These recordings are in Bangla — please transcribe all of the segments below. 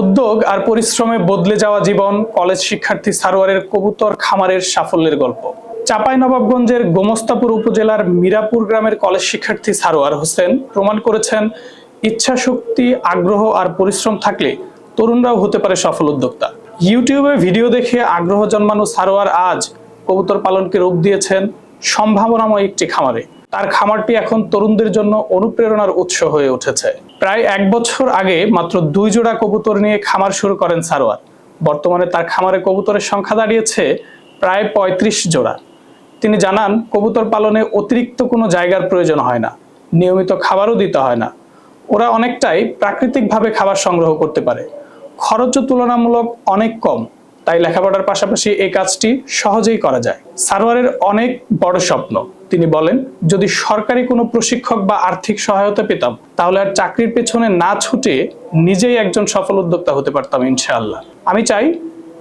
উদ্যোগ আর পরিশ্রমে বদলে যাওয়া জীবন কলেজ শিক্ষার্থী সারোয়ারের কবুতর খামারের সাফল্যের গল্প। চাঁপাইনবাবগঞ্জের গোমস্তাপুর উপজেলার মিরাপুর গ্রামের কলেজ শিক্ষার্থী সারোয়ার হোসেন প্রমাণ করেছেন ইচ্ছা শক্তি আগ্রহ আর পরিশ্রম থাকলে তরুণরাও হতে পারে সফল উদ্যোক্তা। ইউটিউবে ভিডিও দেখে আগ্রহ জন্মানো সারোয়ার আজ কবুতর পালনকে রূপ দিয়েছেন সম্ভাবনাময় একটি খামারে। তার খামারটি এখন তরুণদের জন্য অনুপ্রেরণার উৎস হয়ে উঠেছে। প্রায় এক বছর আগে মাত্র দুই জোড়া কবুতর নিয়ে খামার শুরু করেন সারোয়ার। বর্তমানে তার খামারে কবুতরের সংখ্যা দাঁড়িয়েছে প্রায় পঁয়ত্রিশ জোড়া। তিনি জানান, কবুতর পালনে অতিরিক্ত কোনো জায়গার প্রয়োজন হয় না, নিয়মিত খাবারও দিতে হয় না। ওরা অনেকটাই প্রাকৃতিকভাবে খাবার সংগ্রহ করতে পারে। খরচও তুলনামূলক অনেক কম। তাই লেখাপড়ার পাশাপাশি এই কাজটি সহজেই করা যায়। সারোয়ারের অনেক বড় স্বপ্ন। তিনি বলেন, যদি সরকারি কোনো প্রশিক্ষক বা আর্থিক সহায়তা পেতাম, তাহলে আর চাকরির পেছনে না ছুটে নিজেই একজন সফল উদ্যোক্তা হতে পারতাম ইনশাআল্লাহ। আমি চাই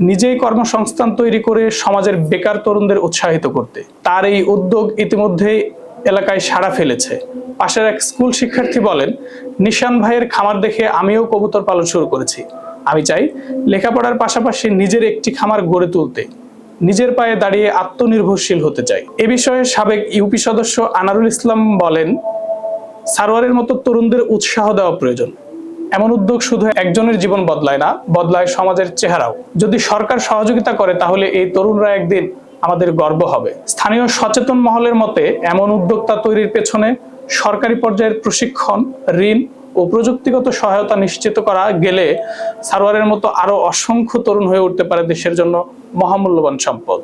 নিজেই কর্মসংস্থান তৈরি করে সমাজের বেকার তরুণদের উৎসাহিত করতে। তার এই উদ্যোগ ইতিমধ্যে এলাকায় সাড়া ফেলেছে। পাশের এক স্কুল শিক্ষার্থী বলেন, নিশান ভাইয়ের খামার দেখে আমিও কবুতর পালন শুরু করেছি। আমি চাই লেখাপড়ার পাশাপাশি নিজের একটি খামার গড়ে তুলতে, নিজের পায়ে দাঁড়িয়ে আত্মনির্ভরশীল হতে চাই। এ বিষয়ে সাবেক ইউপি সদস্য আনারুল ইসলাম বলেন, সারোয়ারের মতো তরুণদের উৎসাহ দেওয়া প্রয়োজন। এমন উদ্যোগ শুধু একজনের জীবন বদলায় না, বদলায় সমাজের চেহারাও। যদি সরকার সহযোগিতা করে, তাহলে এই তরুণরা একদিন আমাদের গর্ব হবে। স্থানীয় সচেতন মহলের মতে, এমন উদ্যোক্তা তৈরির পেছনে সরকারি পর্যায়ের প্রশিক্ষণ, ঋণ ও প্রযুক্তিগত সহায়তা নিশ্চিত করা গেলে সারোয়ারের মতো আরও অসংখ্য তরুণ হয়ে উঠতে পারে দেশের জন্য মহামূল্যবান সম্পদ।